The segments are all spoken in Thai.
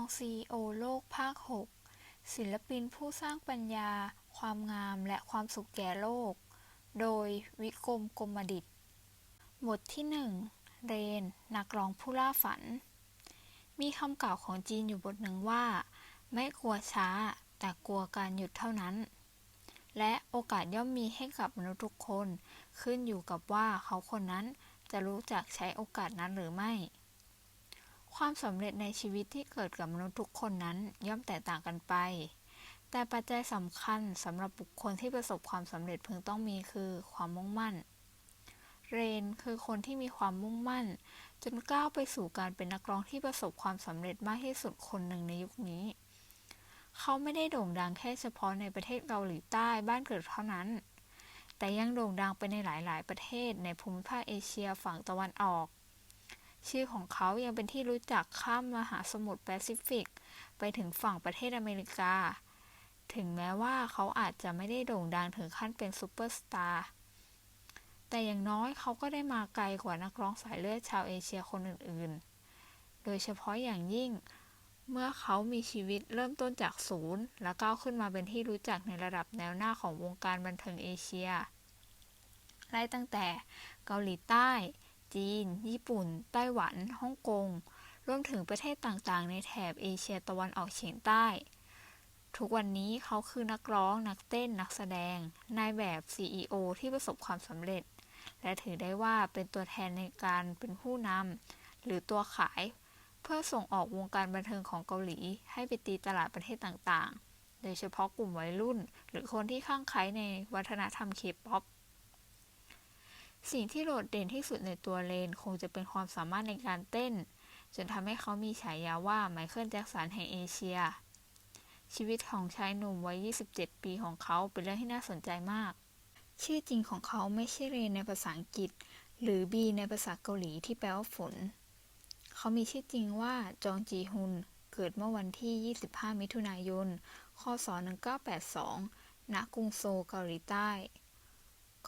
องซีโอโลกภาค 6 ศิลปินผู้สร้างปัญญา ความงามและความสุขแก่โลก โดยวิกรมกรมดิษฐ์บทที่หนึ่งเรน นักร้องผู้ล่าฝัน มีคำกล่าวของจีนอยู่บทหนึ่งว่า ไม่กลัวช้า แต่กลัวการหยุดเท่านั้น และโอกาสย่อมมีให้กับมนุษย์ทุกคน ขึ้นอยู่กับว่าเขาคนนั้นจะรู้จักใช้โอกาสนั้นหรือไม่ ความสำเร็จในชีวิตที่เกิดกับมนุษย์ทุกคนนั้นย่อมแตกต่างกันไป แต่ปัจจัยสำคัญสำหรับบุคคลที่ประสบความสำเร็จพึงต้องมีคือความมุ่งมั่น เรนคือคนที่มีความมุ่งมั่น จนก้าวไปสู่การเป็นนักร้องที่ประสบความสำเร็จมากที่สุดคนหนึ่งในยุคนี้ เขาไม่ได้โด่งดังแค่เฉพาะในประเทศเกาหลีใต้บ้านเกิดเท่านั้น แต่ยังโด่งดังไปในหลาย ๆ ประเทศในภูมิภาคเอเชียฝั่งตะวันออก ชื่อของเขายังเป็นที่รู้จักข้ามมหาสมุทรแปซิฟิก ไปถึงฝั่งประเทศอเมริกา ถึงแม้ว่าเขาอาจจะไม่ได้โด่งดังถึงขั้นเป็นซูเปอร์สตาร์ แต่อย่างน้อยเขาก็ได้มาไกลกว่านักร้องสายเลือดชาวเอเชียคนอื่นๆ โดยเฉพาะอย่างยิ่ง เมื่อเขามีชีวิตเริ่มต้นจากศูนย์ และก้าวขึ้นมาเป็นที่รู้จักในระดับแนวหน้าของวงการบันเทิงเอเชีย ไล่ตั้งแต่เกาหลีใต้ จีน ญี่ปุ่น ไต้หวัน ฮ่องกง รวมถึงประเทศต่างๆ ในแถบเอเชียตะวันออกเฉียงใต้ ทุกวันนี้เขาคือนักร้อง นักเต้น นักแสดง นายแบบ CEO ที่ประสบความสำเร็จ และถือได้ว่าเป็นตัวแทนในการเป็นผู้นำหรือตัวขาย เพื่อส่งออกวงการบันเทิงของเกาหลี ให้ไปตีตลาดประเทศต่างๆ โดยเฉพาะกลุ่มวัยรุ่น หรือคนที่ข้างใคล้ในวัฒนธรรมเคป๊อป สิ่งที่โดดเด่นที่สุดในตัวเลนคงจะเป็นความสามารถในการเต้น จนทำให้เขามีฉายาว่าไมเคิลแจ็คสันแห่งเอเชีย ชีวิตของชายหนุ่มวัย 27 ปีของเขาเป็นเรื่องที่น่าสนใจมาก ชื่อจริงของเขาไม่ใช่เรนในภาษาอังกฤษ หรือบีในภาษาเกาหลีที่แปลว่าฝน เขามีชื่อจริงว่าจองจีฮุน เกิดเมื่อวันที่ 25 มิถุนายน คศ 1982 ณ กรุงโซลเกาหลีใต้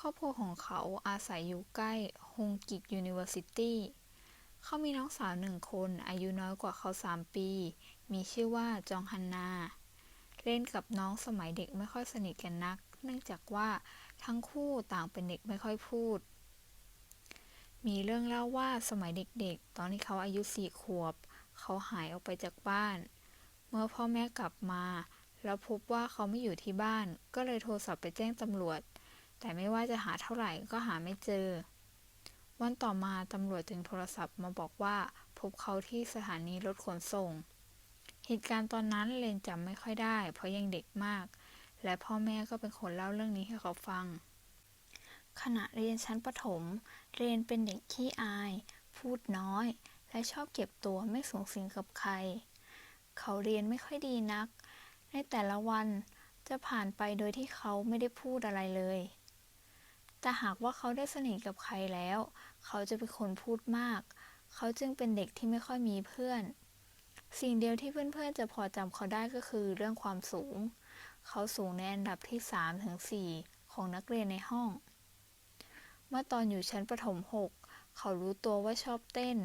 ครอบครัวของเขาอาศัยอยู่ใกล้ฮงกิกยูนิเวอร์ซิตี้ เขามีน้องสาวหนึ่งคน อายุน้อยกว่าเขา 3 ปี มีชื่อว่าจองฮันนา เล่นกับน้องสมัยเด็กไม่ค่อยสนิทกันนัก เนื่องจากว่าทั้งคู่ต่างเป็นเด็กไม่ค่อยพูด มีเรื่องเล่าว่าสมัยเด็กๆ ตอนที่เขาอายุสี่ขวบ เขาหายออกไปจากบ้าน เมื่อพ่อแม่กลับมา แล้วพบว่าเขาไม่อยู่ที่บ้าน ก็เลยโทรศัพท์ไปแจ้งตำรวจ แต่ไม่ว่าจะหาเท่าไหร่ก็หาไม่เจอ วันต่อมาตำรวจจึงโทรศัพท์มาบอกว่า พบเขาที่สถานีรถขนส่ง เหตุการณ์ตอนนั้นเลนจำไม่ค่อยได้ เพราะยังเด็กมาก และพ่อแม่ก็เป็นคนเล่าเรื่องนี้ให้เขาฟัง ขณะเรียนชั้นประถม เรนเป็นเด็กขี้อาย พูดน้อย และชอบเก็บตัวไม่สูงสิงกับใคร เขาเรียนไม่ค่อยดีนัก ในแต่ละวันจะผ่านไปโดยที่เขาไม่ได้พูดอะไรเลย แต่หากว่าเขาได้สนิทกับใครแล้ว เขาจะเป็นคนพูดมาก เขาจึงเป็นเด็กที่ไม่ค่อยมีเพื่อน สิ่งเดียวที่เพื่อนๆ จะพอจำเขาได้ก็คือเรื่องความสูง เขาสูงในอันดับที่3ถึง4ของนักเรียนในห้อง เมื่อตอนอยู่ชั้นประถม 6 เขารู้ตัวว่าชอบเต้น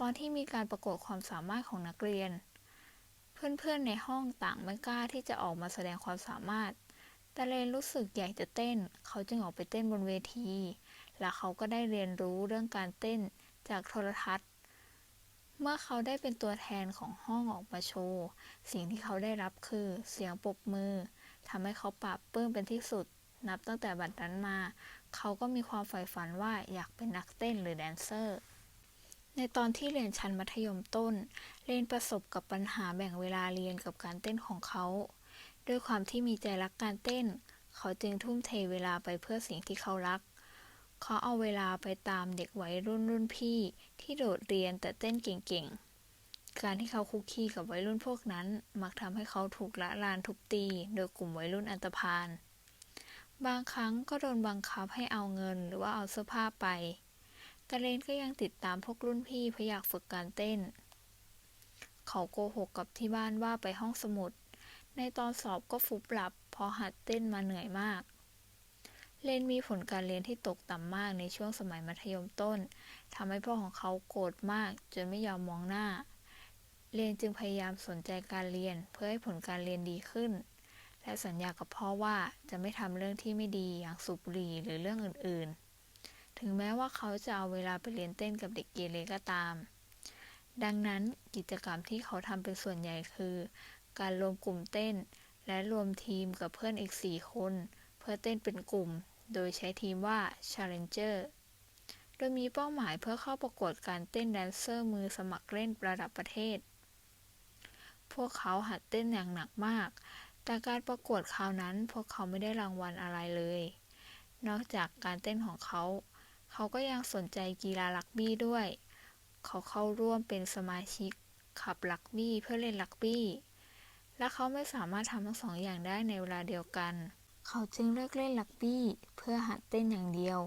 ตอนที่มีการประกวดความสามารถของนักเรียน เพื่อนๆ ในห้องต่างไม่กล้าที่จะออกมาแสดงความสามารถ แต่เรนรู้สึกอยากจะเต้น เขาจึงออกไปเต้นบนเวที และเขาก็ได้เรียนรู้เรื่องการเต้นจากโทรทัศน์ เมื่อเขาได้เป็นตัวแทนของห้องออกมาโชว์ สิ่งที่เขาได้รับคือเสียงปรบมือทำให้เขาปราบปลื้มเป็นที่สุด นับตั้งแต่บัดนั้นมา เขาก็มีความใฝ่ฝันว่าอยากเป็นนักเต้นหรือแดนเซอร์ในตอนที่เรียนชั้นมัธยมต้น เรนประสบกับปัญหาแบ่งเวลาเรียนกับการเต้นของเขา ด้วยความที่มีใจรักการเต้น เขาจึงทุ่มเทเวลาไปเพื่อสิ่งที่เขารัก เขาเอาเวลาไปตามเด็กวัยรุ่นรุ่นพี่ที่โดดเรียนแต่เต้นเก่งๆ การที่เขาคุกคีกับวัยรุ่นพวกนั้น มักทำให้เขาถูกละลานทุบตี โดยกลุ่มวัยรุ่นอันธพาลบางครั้งก็โดนบังคับให้เอาเงินหรือว่าเอาเสื้อผ้าไปแต่เรนก็ยังติดตามพวกรุ่นพี่เพราะอยากฝึกการเต้น เขาโกหกกับที่บ้านว่าไปห้องสมุด ในตอนสอบก็ฟุบหลับพราะหัดเต้นมาเหนื่อยมากเรนมีผลการเรียนที่ตกต่ำมากในช่วงสมัยมัธยมต้นทำให้พ่อของเขาโกรธมากจนไม่ยอมมองหน้าเรนจึงพยายามสนใจการเรียนเพื่อให้ผลการเรียนดีขึ้น และสัญญากับพ่อว่าจะไม่ทำเรื่องที่ไม่ดีอย่างสูบหรี่หรือเรื่องอื่นๆ ถึงแม้ว่าเขาจะเอาเวลาไปเรียนเต้นกับเด็กเกเรก็ตาม ดังนั้นกิจกรรมที่เขาทำเป็นส่วนใหญ่คือ การรวมกลุ่มเต้น และรวมทีมกับเพื่อนอีก 4 คน เพื่อเต้นเป็นกลุ่ม โดยใช้ทีมว่า Challenger โดยมีเป้าหมายเพื่อเข้าประกวดการเต้นแดนเซอร์มือสมัครเล่นระดับประเทศ พวกเขาหัดเต้นอย่างหนักมาก แต่การประกวดคราวนั้นพวกเขาไม่ได้รางวัลอะไรเลย นอกจากการเต้นของเขา เขาก็ยังสนใจกีฬารักบี้ด้วย เขาเข้าร่วมเป็นสมาชิกขับรักบี้เพื่อเล่นรักบี้ และเขาไม่สามารถทำทั้งสองอย่างได้ในเวลาเดียวกัน เขาจึงเลิกเล่นรักบี้เพื่อหัดเต้นอย่างเดียว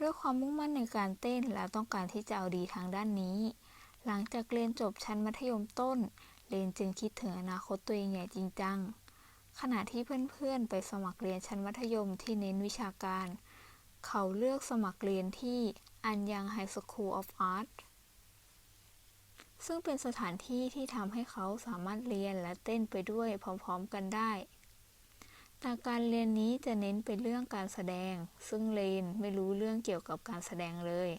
ด้วยความมุ่งมั่นในการเต้นและต้องการที่จะเอาดีทางด้านนี้ หลังจากเรียนจบชั้นมัธยมต้น เรนจึงคิดถึงอนาคตตัวเองอย่างจริงจัง ขณะที่เพื่อนๆ ไปสมัครเรียนชั้นมัธยมที่เน้นวิชาการ เขาเลือกสมัครเรียนที่อันยังไฮสคูลออฟอาร์ต ซึ่งเป็นสถานที่ที่ทำให้เขาสามารถเรียนและเต้นไปด้วยพร้อมๆกันได้ แต่การเรียนนี้จะเน้นไปเรื่องการแสดง ซึ่งเรนไม่รู้เรื่องเกี่ยวกับการแสดงเลย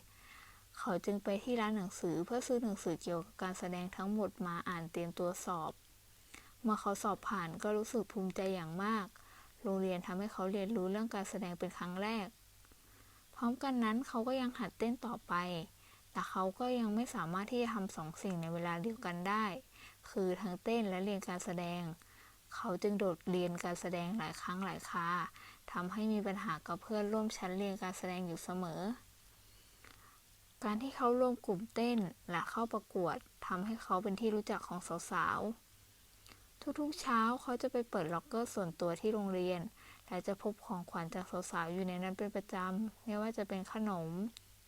เขาจึงไปที่ร้านหนังสือเพื่อซื้อหนังสือเกี่ยวกับการแสดงทั้งหมดมาอ่านเตรียมตัวสอบ เมื่อเขาสอบผ่านก็รู้สึกภูมิใจอย่างมาก โรงเรียนทำให้เขาเรียนรู้เรื่องการแสดงเป็นครั้งแรก พร้อมกันนั้นเขาก็ยังหัดเต้นต่อไป แต่เขาก็ยังไม่สามารถที่จะทำสองสิ่งในเวลาเดียวกันได้ คือทั้งเต้นและเรียนการแสดง เขาจึงโดดเรียนการแสดงหลายครั้งหลายคราทำให้มีปัญหากับเพื่อนร่วมชั้นเรียนการแสดงอยู่เสมอ การที่เขาร่วมกลุ่มเต้นและเข้าประกวดทำให้เขาเป็นที่รู้จักของสาวๆ ทุกๆเช้าเขาจะไปเปิดล็อกเกอร์ส่วนตัวที่โรงเรียน และจะพบของขวัญจากสาวๆอยู่ในนั้นเป็นประจำไม่ว่าจะเป็นขนม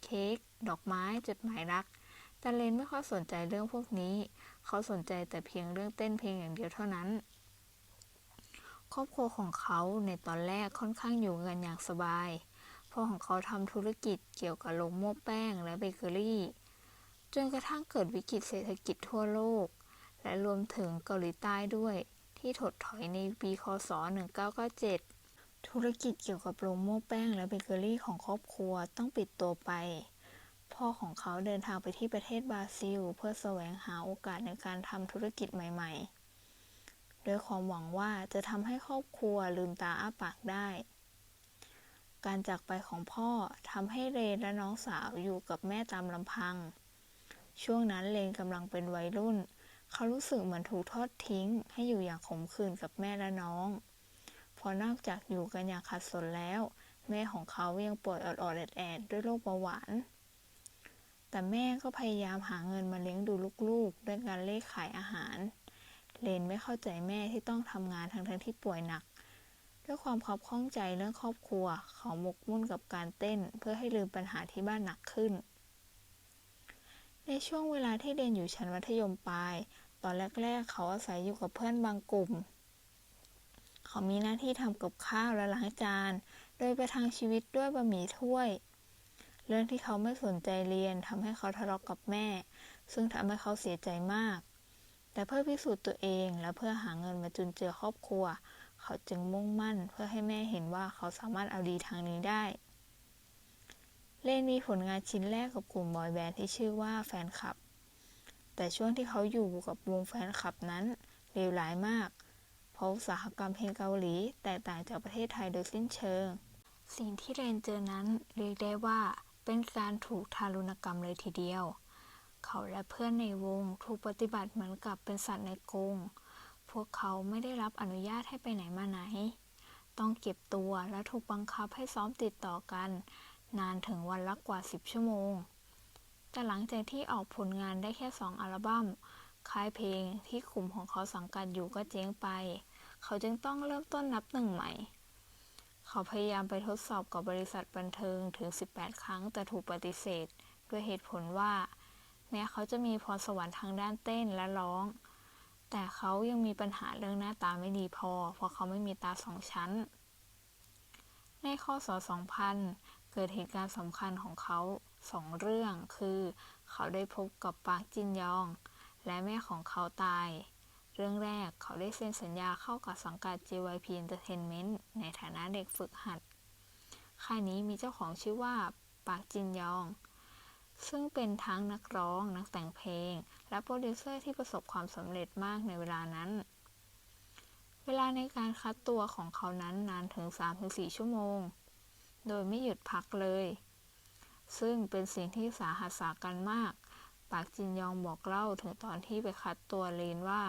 เค้กดอกไม้จดหมายรัก แต่เลนไม่ค่อยสนใจเรื่องพวกนี้ เขาสนใจแต่เพียงเรื่องเต้นเพลงอย่างเดียวเท่านั้น ครอบครัวของเขาในตอนแรกค่อนข้างอยู่กันอย่างสบายพ่อของเขาทำธุรกิจเกี่ยวกับโรงโม่แป้งและเบเกอรี่ จนกระทั่งเกิดวิกฤตเศรษฐกิจทั่วโลก และรวมถึงเกาหลีใต้ด้วยที่ถดถอยในปีคศ1997 ธุรกิจเกี่ยวกับโรงโม่แป้งและเบเกอรี่ของครอบครัวต้องปิดตัวไป พ่อของเขาเดินทางไปที่ประเทศบราซิล เพื่อแสวงหาโอกาสในการทำธุรกิจใหม่ๆด้วยความหวังว่าจะทำให้ครอบครัวลืมตาอ้าปากได้ การจากไปของพ่อทำให้เรนและน้องสาวอยู่กับแม่ตามลำพัง ช่วงนั้นเรนกำลังเป็นวัยรุ่น เขารู้สึกเหมือนถูกทอดทิ้ง ให้อยู่อย่างขมขื่นกับแม่และน้อง พอนอกจากอยู่กันอย่างขัดสนแล้ว แม่ของเขายังป่วยออดๆแอดๆด้วยโรคเบาหวาน แต่แม่ก็พยายามหาเงินมาเลี้ยงดูลูกๆ ด้วยการเลขขายอาหารเลนไม่เข้าใจแม่ที่ต้องทำงานทั้งๆที่ป่วยหนัก ด้วยความขับข้องใจเรื่องครอบครัว เขาหมกมุ่นกับการเต้น เพื่อให้ลืมปัญหาที่บ้านหนักขึ้น ในช่วงเวลาที่เรียนอยู่ชั้นมัธยมปลาย ตอนแรก ๆ เขาอาศัยอยู่กับเพื่อนบางกลุ่ม เขามีหน้าที่ทำกับข้าวและล้างจาน โดยประทังชีวิตด้วยบะหมี่ถ้วย เรื่องที่เขาไม่สนใจเรียนทำให้เขาทะเลาะกกับแม่ ซึ่งทำให้เขาเสียใจมาก แต่เพื่อพิสูจน์ตัวเองและเพื่อหาเงินมาจุนเจือครอบครัว เขาจึงมุ่งมั่นเพื่อให้แม่เห็นว่าเขาสามารถเอาดีทางนี้ได้เลนมีผลงานชิ้นแรกกับกลุ่มบอยแบนด์ที่ชื่อว่าแฟนคลับ แต่ช่วงที่เขาอยู่กับวงแฟนคลับนั้นเลวร้ายมาก ราะอุตสาหกรรมเพลงเกาหลีแตกต่างจากประเทศไทยโดยสิ้นเชิง สิ่งที่เรนเจอนั้นเรียกได้ว่า เป็นการถูกทารุณกรรมเลยทีเดียว เขาและเพื่อนในวงถูกปฏิบัติเหมือนกับเป็นสัตว์ในกรงพวกเขาไม่ได้รับอนุญาตให้ไปไหนมาไหน ต้องเก็บตัวและถูกบังคับให้ซ้อมติดต่อกัน นานถึงวันละกว่า 10 ชั่วโมง แต่หลังจากที่ออกผลงานได้แค่ 2 อัลบั้ม ค่ายเพลงที่กลุ่มของเขาสังกัดอยู่ก็เจ๊งไป เขาจึงต้องเริ่มต้นนับหนึ่งใหม่ เขาพยายามไปทดสอบกับบริษัทบันเทิงถึง 18 ครั้งแต่ถูกปฏิเสธ ด้วยเหตุผลว่าแม้เขาจะมีพรสวรรค์ทางด้านเต้นและร้อง แต่เขายังมีปัญหาเรื่องหน้าตาไม่ดีพอ เพราะเขาไม่มีตาสองชั้น ในข้อศ2000 เกิดเหตุการณ์สำคัญของเขาสองเรื่องคือ เขาได้พบกับปาร์คจินยอง และแม่ของเขาตาย เรื่องแรกเขาได้เซ็นสัญญาเข้ากับสังกัด JYP Entertainment ในฐานะเด็กฝึกหัด ค่ายนี้มีเจ้าของชื่อว่าปากจินยอง ซึ่งเป็นทั้งนักร้อง นักแต่งเพลง และโปรดิวเซอร์ที่ประสบความสำเร็จมากในเวลานั้น เวลาในการคัดตัวของเขานั้นนานถึง 3-4 ชั่วโมง โดยไม่หยุดพักเลย ซึ่งเป็นสิ่งที่สาหัสสากันมาก ปากจินยองบอกเล่าถึงตอนที่ไปคัดตัวเลนว่า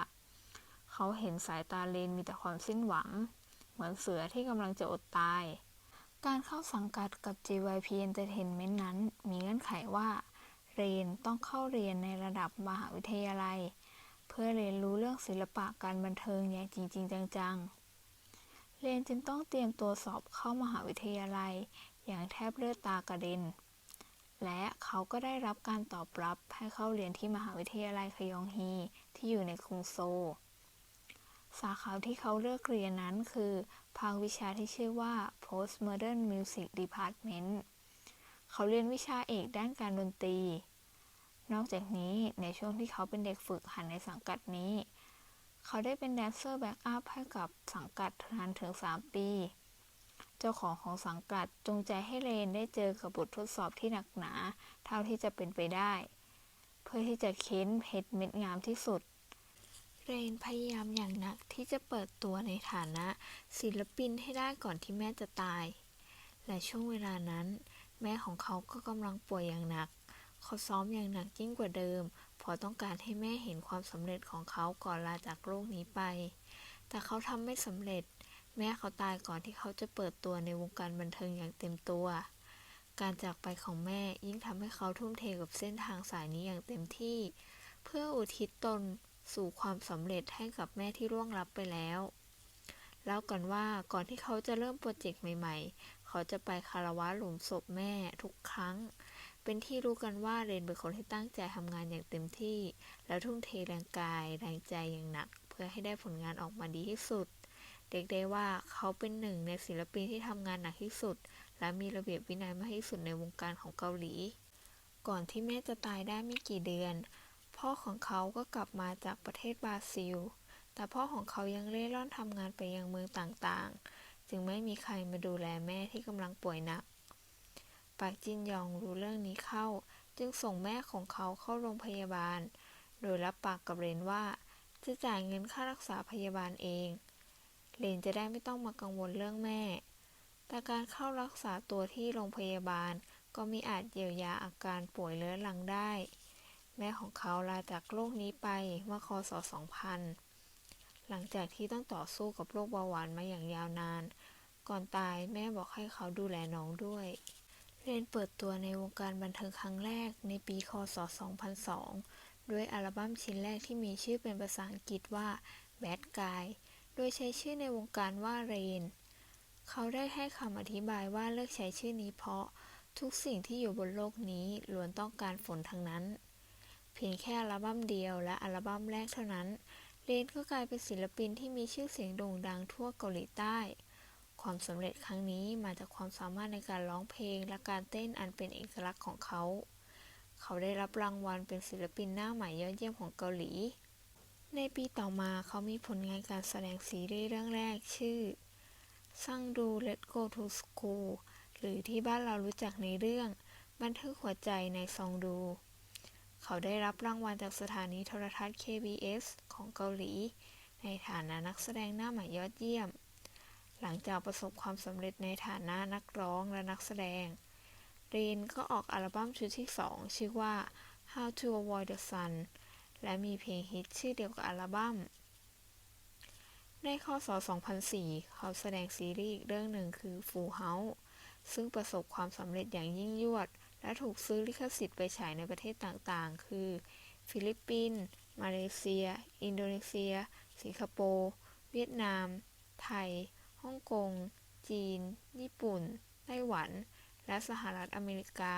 เขาเห็นสายตาเลนมีแต่ความสิ้นหวัง เหมือนเสือที่กำลังจะอดตาย การเข้าสังกัดกับ JYP Entertainment นั้น มีเงื่อนไขว่า เรนต้องเข้าเรียนในระดับมหาวิทยาลัย เพื่อเรียนรู้เรื่องศิลปะการบันเทิงอย่างจริง ๆ จังๆ เรนจึงต้องเตรียมตัวสอบเข้ามหาวิทยาลัย อย่างแทบเลือดตากระเด็น และเขาก็ได้รับการตอบรับให้เข้าเรียนที่มหาวิทยาลัยคยองฮีที่อยู่ในกรุงโซล สาขาที่เขาเลือกเรียนนั้นคือภาควิชาที่ชื่อว่า Postmodern Music Department เขาเรียนวิชาเอกด้านการดนตรี นอกจากนี้ในช่วงที่เขาเป็นเด็กฝึกหัดในสังกัดนี้ เขาได้เป็นแดนเซอร์แบ็กอัพให้กับสังกัดนานถึง 3 ปี เจ้าของของสังกัดจงใจให้เรนได้เจอกับบททดสอบที่หนักหนา เท่าที่จะเป็นไปได้ เพื่อที่จะเค้นเพชรเม็ดงามที่สุด รนพยายามอย่างหนักที่จะเปิดตัวในฐานะศิลปินให้ได้ก่อนที่แม่จะตาย และช่วงเวลานั้น แม่ของเขาก็กำลังป่วยอย่างหนัก เขาซ้อมอย่างหนักยิ่งกว่าเดิมเพราะต้องการให้แม่เห็นความสำเร็จของเขาก่อนลาจากโลกนี้ไป แต่เขาทำไม่สำเร็จ แม่เขาตายก่อนที่เขาจะเปิดตัวในวงการบันเทิงอย่างเต็มตัว การจากไปของแม่ยิ่งทำให้เขาทุ่มเทกับเส้นทางสายนี้อย่างเต็มที่ เพื่ออุทิศตน สู่ความสำเร็จให้กับแม่ที่ร่วงลับไปแล้วแล้วก่อนว่าก่อนที่เขาจะเริ่มโปรเจกต์ใหม่ ๆ เขาจะไปคารวะหลุมศพแม่ทุกครั้ง เป็นที่รู้กันว่าเรนเป็นคนที่ตั้งใจทำงานอย่างเต็มที่ และทุ่มเทแรงกายแรงใจอย่างหนัก เพื่อให้ได้ผลงานออกมาดีที่สุดเรียกได้ว่าเขาเป็นหนึ่งในศิลปินที่ทำงานหนักที่สุด และมีระเบียบวินัยมากที่สุดในวงการของเกาหลี ก่อนที่แม่จะตายได้ไม่กี่เดือน พ่อของเขาก็กลับมาจากประเทศบราซิล แต่พ่อของเขายังเล่ร่อนทำงานไปยังเมืองต่างๆ จึงไม่มีใครมาดูแลแม่ที่กำลังป่วยหนัก ปากจินยองรู้เรื่องนี้เข้า จึงส่งแม่ของเขาเข้าโรงพยาบาล โดยรับปากกับเรนว่า จะจ่ายเงินค่ารักษาพยาบาลเอง เรนจะได้ไม่ต้องมากังวลเรื่องแม่ แต่การเข้ารักษาตัวที่โรงพยาบาลก็มีอาจเยียวยาอาการป่วยเรื้อรังได้ แม่ของเขาลาจากโลกนี้ไปเมื่อคศ 2000 หลังจากที่ต้องต่อสู้กับโรคเบาหวานมาอย่างยาวนาน ก่อนตายแม่บอกให้เขาดูแลน้องด้วย เรนเปิดตัวในวงการบันเทิงครั้งแรกในปีคศ 2002 ด้วยอัลบั้มชิ้นแรกที่มีชื่อเป็นภาษาอังกฤษว่า Bad Guy โดยใช้ชื่อในวงการว่าเรน เขาได้ให้คำอธิบายว่าเลือกใช้ชื่อนี้เพราะทุกสิ่งที่อยู่บนโลกนี้ล้วนต้องการฝนทั้งนั้น พียงแค่อัลบั้มเดียวและอัลบั้มแรกเท่านั้นเรนก็กลายเป็นศิลปินที่มีชื่อเสียงโด่งดังทั่วเกาหลีใต้ ความสำเร็จครั้งนี้มาจากความสามารถในการร้องเพลงและการเต้นอันเป็นเอกลักษณ์ของเขา เขาได้รับรางวัลเป็นศิลปินหน้าใหม่ยอดเยี่ยมของเกาหลี ในปีต่อมาเขามีผลงานการแสดงซีรีส์เรื่องแรกชื่อซังดู Let's Go to School หรือที่บ้านเรารู้จักในเรื่องบันทึกหัวใจในซองดู เขาได้รับรางวัลจากสถานีโทรทัศน์ KBS ของเกาหลี ในฐานะนักแสดงหน้าใหม่ยอดเยี่ยม หลังจากประสบความสำเร็จในฐานะนักร้องและนักแสดงเรนก็ออกอัลบั้มชุดที่ 2 ชื่อว่า How to Avoid the Sun และมีเพลงฮิตชื่อเดียวกับอัลบั้ม ในคศ2004 เขาแสดงซีรีส์อีกเรื่องหนึ่งคือ Full House ซึ่งประสบความสำเร็จอย่างยิ่งยวด และถูกซื้อลิขสิทธิ์ไปฉายในประเทศต่างๆ คือ ฟิลิปปินส์มาเลเซีย อินโดนีเซีย สิงคโปร์ เวียดนาม ไทย ฮ่องกง จีน ญี่ปุ่น ไต้หวัน และสหรัฐอเมริกา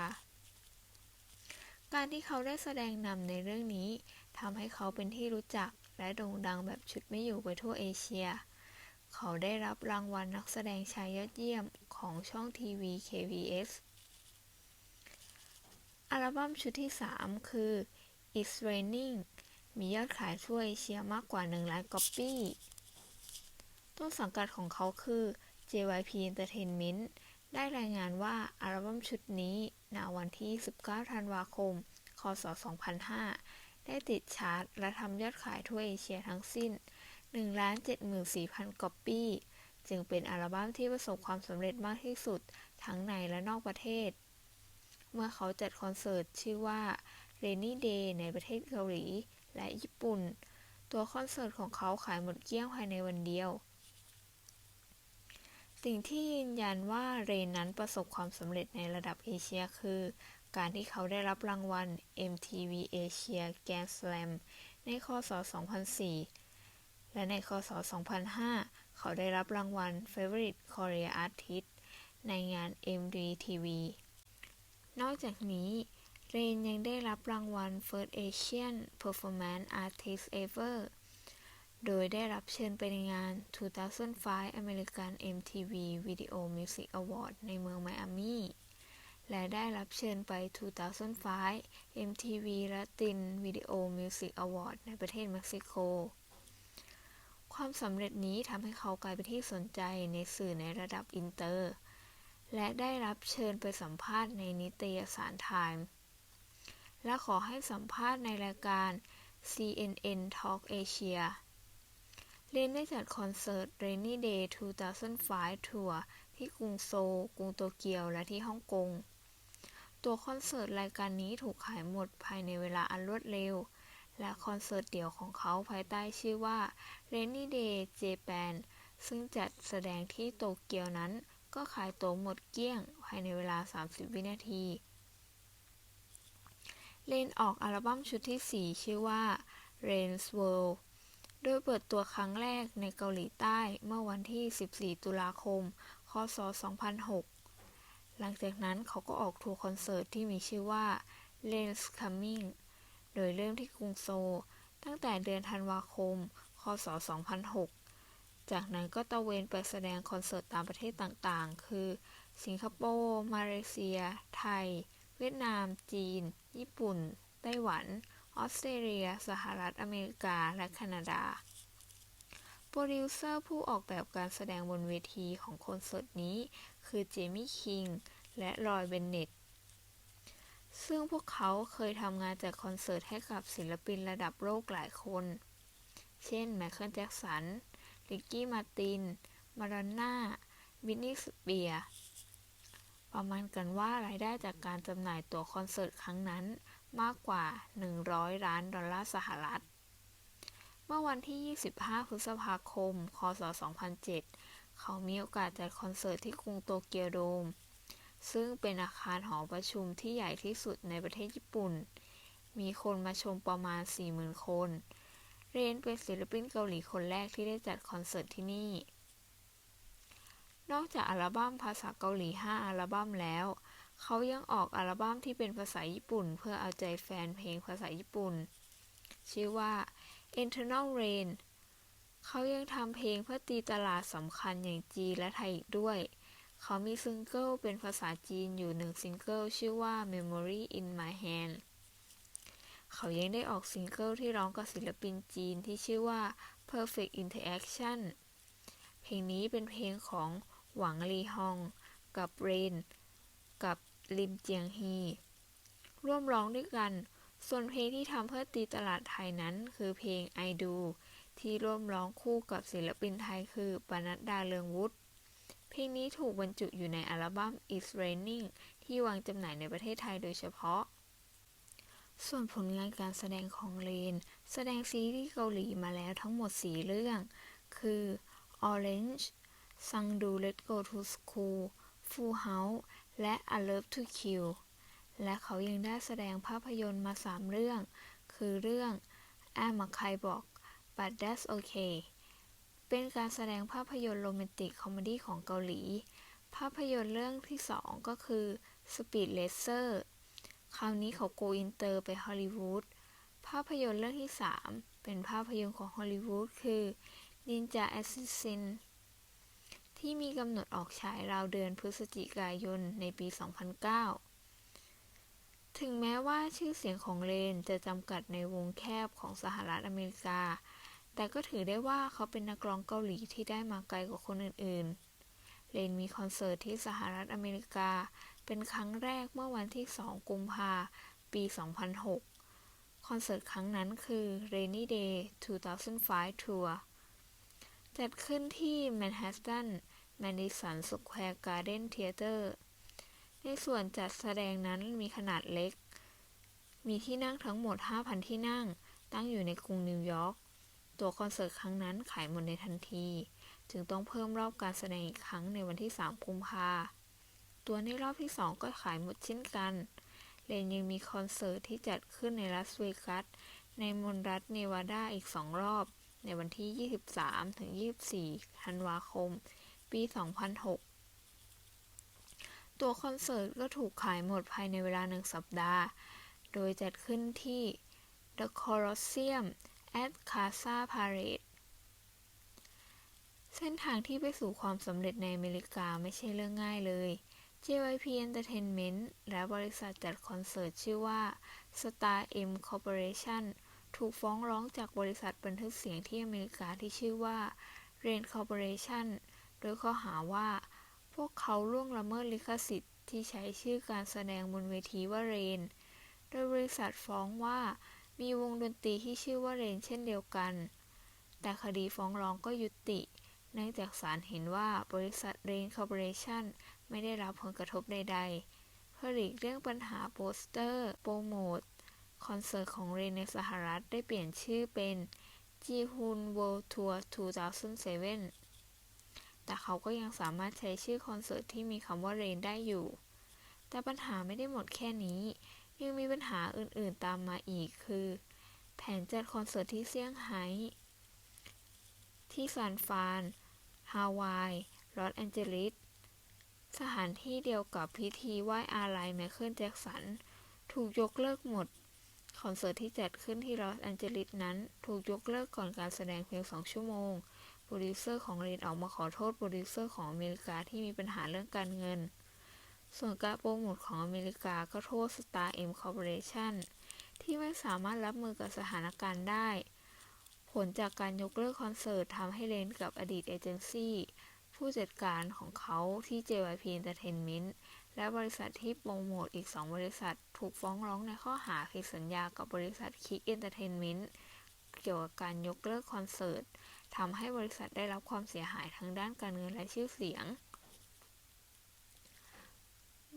การที่เขาได้แสดงนำในเรื่องนี้ทำให้เขาเป็นที่รู้จักและโด่งดังแบบชุดไม่อยู่ไปทั่วเอเชีย เขาได้รับรางวัลนักแสดงชายยอดเยี่ยม ของช่องทีวี KBS อัลบั้มชุดที่ 3 คือ It's Raining มียอดขายทั่วเอเชียมากกว่า 1 ล้านก๊อปปี้ ต้นสังกัดของเขาคือ JYP Entertainment ได้รายงานว่าอัลบั้มชุดนี้ณวันที่ 19 ธันวาคม คศ 2005 ได้ติดชาร์ตและทำยอดขายทั่วเอเชียทั้งสิ้น 174,000ก๊อปปี้ จึงเป็นอัลบั้มที่ประสบความสำเร็จมากที่สุดทั้งในและนอกประเทศ เมื่อเขาจัดคอนเสิร์ตชื่อว่า Rainy Day ในประเทศเกาหลีและญี่ปุ่น ตัวคอนเสิร์ตของเขาขายหมดเกลี้ยงภายในวันเดียว สิ่งที่ยืนยันว่าเรนนั้นประสบความสำเร็จในระดับเอเชียคือ การที่เขาได้รับรางวัล MTV Asia Grand Slam ในคศ 2004 และในคศ 2005 เขาได้รับรางวัล Favorite Korea Artist ในงาน MTV นอกจากนี้ เรนยังได้รับรางวัล First Asian Performance Artist Ever โดยได้รับเชิญไปในงาน 2005 American MTV Video Music Award ในเมืองไมอามีและได้รับเชิญไป 2005 MTV Latin Video Music Award ในประเทศเม็กซิโก ความสำเร็จนี้ทำให้เขากลายเป็นที่สนใจในสื่อในระดับอินเตอร์ และได้รับเชิญไปสัมภาษณ์ในนิตยสารไทม์และขอให้สัมภาษณ์ในรายการ CNN Talk Asia เรนได้จัดคอนเสิร์ต Rainy Day 2005 ทัวร์ที่กรุงโซลกรุงโตเกียว และที่ฮ่องกง ตัวคอนเสิร์ตรายการนี้ถูกขายหมดภายในเวลาอันรวดเร็ว และคอนเสิร์ตเดี่ยวของเขาภายใต้ชื่อว่า Rainy Day Japan ซึ่งจัดแสดงที่โตเกียวนั้นก็ขายตั๋วหมดเกลี้ยงภายในเวลา 30 วินาทีเรนออกอัลบั้มชุดที่ 4 ชื่อว่า Rain's World โดยเปิดตัวครั้งแรกในเกาหลีใต้เมื่อวันที่ 14 ตุลาคม คศ 2006 หลังจากนั้นเขาก็ออกทัวร์คอนเสิร์ตที่มีชื่อว่า Rain's Coming โดยเริ่มที่กรุงโซลตั้งแต่เดือนธันวาคม คศ 2006 จากนั้นก็ตะเวนไปแสดงคอนเสิร์ตตามประเทศต่างๆ คือ สิงคโปร์ มาเลเซีย ไทย เวียดนาม จีน ญี่ปุ่น ไต้หวัน ออสเตรเลีย สหรัฐอเมริกา และแคนาดา โปรดิวเซอร์ผู้ออกแบบการแสดงบนเวทีของคอนเสิร์ตนี้ คือเจมี่คิง และรอยเบนเน็ต ซึ่งพวกเขาเคยทำงานจัดคอนเสิร์ตให้กับศิลปินระดับโลกหลายคน เช่นไมเคิลแจ็กสันริกกี้มาติน มาดอนน่าวินนี่สเปีย ประมาณกันว่ารายได้จากการจำหน่ายตั๋วคอนเสิร์ตครั้งนั้นมากกว่า 100 ล้านดอลลาร์สหรัฐ เมื่อวันที่ 25 พฤษภาคม คศ 2007 เขามีโอกาสจัดคอนเสิร์ตที่กรุงโตเกียวโดม ซึ่งเป็นอาคารหอประชุมที่ใหญ่ที่สุดในประเทศญี่ปุ่น มีคนมาชมประมาณ 40,000 คน เรนเป็นศิลปินเกาหลีคนแรกที่ได้จัดคอนเสิร์ตที่นี่ นอกจากอัลบั้มภาษาเกาหลี 5 อัลบั้มแล้ว เขายังออกอัลบั้มที่เป็นภาษาญี่ปุ่น เพื่อเอาใจแฟนเพลงภาษาญี่ปุ่น ชื่อว่า Eternal Rain เขายังทำเพลงเพื่อตีตลาดสำคัญอย่างจีนและไทยอีกด้วย เขามีซิงเกิลเป็นภาษาจีนอยู่หนึ่งซิงเกิลชื่อว่า Memory in My Hand เขายังได้ออกซิงเกิลที่ร้องกับศิลปินจีนที่ชื่อว่า Perfect Interaction เพลงนี้เป็นเพลงของหวังลีฮอง กับเรน กับลินเจียงฮี ร่วมร้องด้วยกัน ส่วนเพลงที่ทำเพื่อตีตลาดไทยนั้นคือเพลง I Do ที่ร่วมร้องคู่กับศิลปินไทยคือปนัดดาเลืองวุฒิ เพลงนี้ถูกบรรจุอยู่ในอัลบั้ม It's Raining ที่วางจำหน่ายในประเทศไทยโดยเฉพาะ ส่วนผลงานการแสดงของเลน แสดงซีรีส์เกาหลีมาแล้วทั้งหมด 4 เรื่อง คือ Orange Sangdu Let's Go to School Full House และ A Love to Kill และเขายังได้แสดงภาพยนตร์มา 3 เรื่อง คือเรื่อง I'm a k a i b o k But That's Okay เป็นการแสดงภาพยนตร์โรแมนติกคอมเมดี้ของเกาหลี ภาพยนตร์เรื่องที่ 2 ก็คือ Speed Racer คราวนี้เขาโกอินเตอร์ไปฮอลลีวูด ภาพยนตร์เรื่องที่ 3 เป็นภาพยนตร์ของฮอลลีวูดคือ Ninja Assassin ที่มีกำหนดออกฉายราวเดือนพฤศจิกายนในปี 2009 ถึงแม้ว่าชื่อเสียงของเรนจะจำกัดในวงแคบของสหรัฐอเมริกา แต่ก็ถือได้ว่าเขาเป็นนักร้องเกาหลีที่ได้มาไกลกว่าคนอื่นๆเรนมีคอนเสิร์ตที่สหรัฐอเมริกา เป็นครั้งแรกเมื่อวันที่ 2 กุมภาปี 2006 คอนเสิร์ตครั้งนั้นคือ Rainy Day 2005 Tour จัดขึ้นที่แมนฮัตตันแมดิสันสแควร์การ์เด้นเทเตอร์ในส่วนจัดแสดงนั้นมีขนาดเล็ก มีที่นั่งทั้งหมด 5,000 ที่นั่ง ตั้งอยู่ในกรุงนิวยอร์ก ตัวคอนเสิร์ตครั้งนั้นขายหมดในทันที จึงต้องเพิ่มรอบการแสดงอีกครั้งในวันที่ 3 กุมภาตัวในรอบที่ 2 ก็ขายหมดเช่นกันเลนยังมีคอนเสิร์ตที่จัดขึ้นในลาสเวกัสในมณฑลรัฐเนวาดาอีก2รอบ ในวันที่ 23 ถึง 24 ธันวาคม ปี 2006 ตัวคอนเสิร์ตก็ถูกขายหมดภายในเวลาหนึ่งสัปดาห์ โดยจัดขึ้นที่ The Colosseum at Casa Parade เส้นทางที่ไปสู่ความสำเร็จในอเมริกาไม่ใช่เรื่องง่ายเลย JYP Entertainment และบริษัทจัดคอนเสิร์ตชื่อว่า Star M Corporation ถูกฟ้องร้องจากบริษัทบันทึกเสียงที่อเมริกาที่ชื่อว่า Rain Corporation โดยข้อหาว่า พวกเขาล่วงละเมิดลิขสิทธิ์ที่ใช้ชื่อการแสดงบนเวทีว่าเรนโดยบริษัทฟ้องว่า มีวงดนตรีที่ชื่อว่าเรนเช่นเดียวกัน แต่คดีฟ้องร้องก็ยุติ เนื่องจากศาลเห็นว่าบริษัทเรนคอร์ปอเรชั่นไม่ได้รับผลกระทบใด ๆ เพื่อหลีกเลี่ยงปัญหาโปสเตอร์ โปรโมท คอนเสิร์ตของเรนในสหรัฐได้เปลี่ยนชื่อเป็น จีฮุนเวิลด์ทัวร์2007 แต่เขาก็ยังสามารถใช้ชื่อคอนเสิร์ตที่มีคำว่าเรนได้อยู่ แต่ปัญหาไม่ได้หมดแค่นี้ ยังมีปัญหาอื่นๆตามมาอีกคือ แผนจัดคอนเสิร์ตที่เซี่ยงไฮ้ที่ซานฟรานฮาวายลอสแอนเจลิส สถานที่เดียวกับพิธีไหว้อาลัยไมเคิลแจ็คสัน ถูกยกเลิกหมด คอนเสิร์ตที่จัดขึ้นที่ลอสแอนเจลิสนั้น ถูกยกเลิกก่อนการแสดงเพียง 2 ชั่วโมง โปรดิวเซอร์ของเรนออกมาขอโทษโปรดิวเซอร์ของอเมริกาที่มีปัญหาเรื่องการเงิน ส่วนการโปรโมทของอเมริกาก็โทษ Star M Corporation ที่ไม่สามารถรับมือกับสถานการณ์ได้ ผลจากการยกเลิกคอนเสิร์ตทำให้เรนกับอดีตเอเจนซี่ผู้จัดการของเขาที่ JYP Entertainment และบริษัทที่โปรโมทอีก 2 บริษัท ถูกฟ้องร้องในข้อหาผิดสัญญากับบริษัท Kick Entertainment เกี่ยวกับการยกเลิกคอนเสิร์ตทำให้บริษัทได้รับความเสียหายทั้งด้านการเงินและชื่อเสียง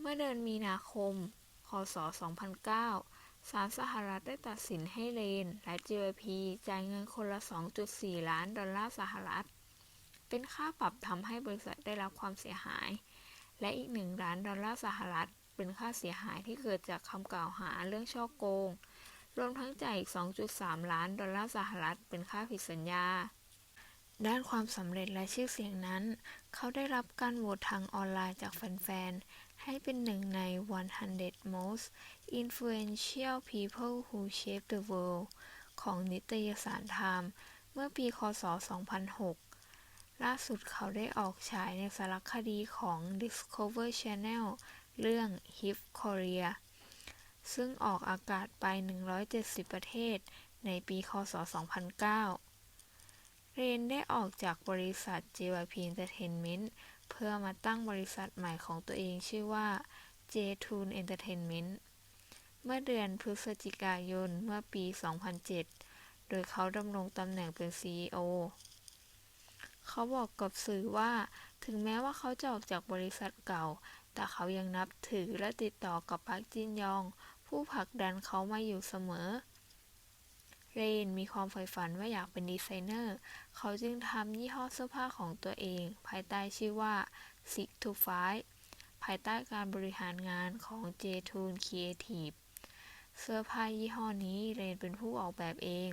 มื่อเดือนมีนาคม คศ 2009 ศาลสหรัฐได้ตัดสินให้เรนและ JYP จ่ายเงินคนละ 2.4 ล้านดอลลาร์สหรัฐ เป็นค่าปรับทำให้บริษัทได้รับความเสียหาย และอีก 1 ล้านดอลลาร์สหรัฐ เป็นค่าเสียหายที่เกิดจากคำกล่าวหาเรื่องช่อโกง รวมทั้งจ่ายอีก 2.3 ล้านดอลลาร์สหรัฐ เป็นค่าผิดสัญญาด้านความสำเร็จและชื่อเสียงนั้น เขาได้รับการโหวตทางออนไลน์จากแฟนๆ ให้เป็นหนึ่งใน 100 most influential people who shape the world ของนิตยสารไทม์เมื่อปี คศ 2006 ล่าสุดเขาได้ออกฉายในสารคดีของ Discover Channel เรื่อง Hip Korea ซึ่งออกอากาศไป 170 ประเทศ ในปี คศ 2009 เรนได้ออกจากบริษัท JYP Entertainment เพื่อมาตั้งบริษัทใหม่ของตัวเองชื่อว่า J-Tune Entertainment เมื่อเดือนพฤศจิกายนเมื่อปี 2007 โดยเขาดำรงตำแหน่งเป็น CEO เขาบอกกับสื่อว่า ถึงแม้ว่าเขาจะออกจากบริษัทเก่า แต่เขายังนับถือและติดต่อกับพักจินยอง ผู้ผลักดันเขามาอยู่เสมอ เรนมีความใฝ่ฝันว่าอยากเป็นดีไซเนอร์ เขาจึงทำยี่ห้อเสื้อผ้าของตัวเอง ภายใต้ชื่อว่า Six to Five ภายใต้การบริหารงานของ J-Tune Creative เสื้อผ้ายี่ห้อนี้เรนเป็นผู้ออกแบบเอง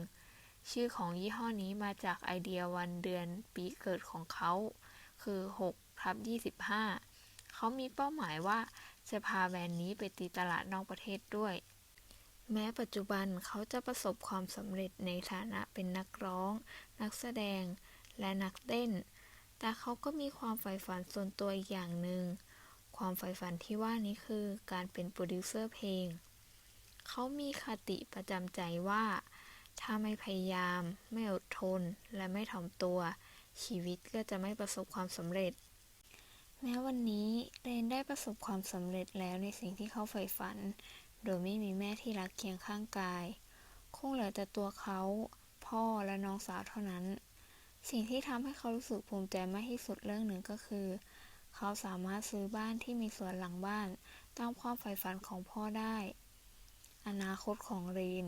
ชื่อของยี่ห้อนี้มาจากไอเดียวันเดือนปีเกิดของเขา คือ6ทับ25 เขามีเป้าหมายว่าจะพาแบรนด์นี้ไปตีตลาดนอกประเทศด้วย แม้ปัจจุบันเขาจะประสบความสำเร็จในฐานะเป็นนักร้อง นักแสดง และนักเต้น แต่เขาก็มีความใฝ่ฝันส่วนตัวอีกอย่างหนึ่ง ความใฝ่ฝันที่ว่านี้คือการเป็นโปรดิวเซอร์เพลง เขามีคติประจำใจว่า ถ้าไม่พยายาม ไม่อดทน และไม่ถ่อมตัว ชีวิตก็จะไม่ประสบความสำเร็จ แม้วันนี้เรนได้ประสบความสำเร็จแล้วในสิ่งที่เขาใฝ่ฝัน โดยไม่มีแม่ที่รักเคียงข้างกาย คงเหลือแต่ตัวเขา พ่อและน้องสาวเท่านั้น สิ่งที่ทำให้เขารู้สึกภูมิใจมากที่สุดเรื่องหนึ่งก็คือ เขาสามารถซื้อบ้านที่มีสวนหลังบ้าน ตามความใฝ่ฝันของพ่อได้ อนาคตของเรน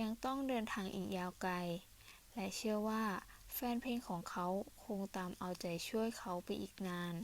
ยังต้องเดินทางอีกยาวไกล และเชื่อว่าแฟนเพลงของเขาคงตามเอาใจช่วยเขาไปอีกนาน